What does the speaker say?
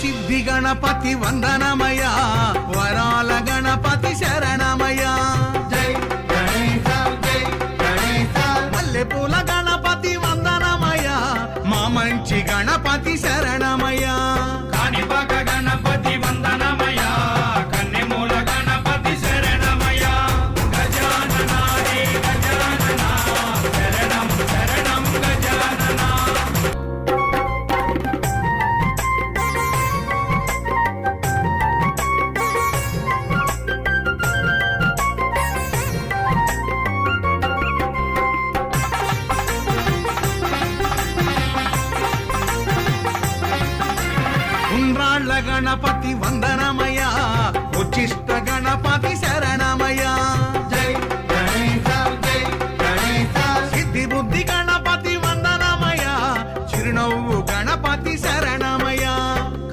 సిద్ధి గణపతి వందనమయ వరాల గణపతి శరణమయ జై గణేశ జై గణేశ. మల్లెపూల గణపతి వందనమయ మా మంచి గణపతి శరణమయ వంద్రాళ్ళ గణపతి వందనమయ ఉచిష్ట గణపతి శరణమయ జై సిద్ధి బుద్ధి గణపతి వందనమయ చిరునవ్వు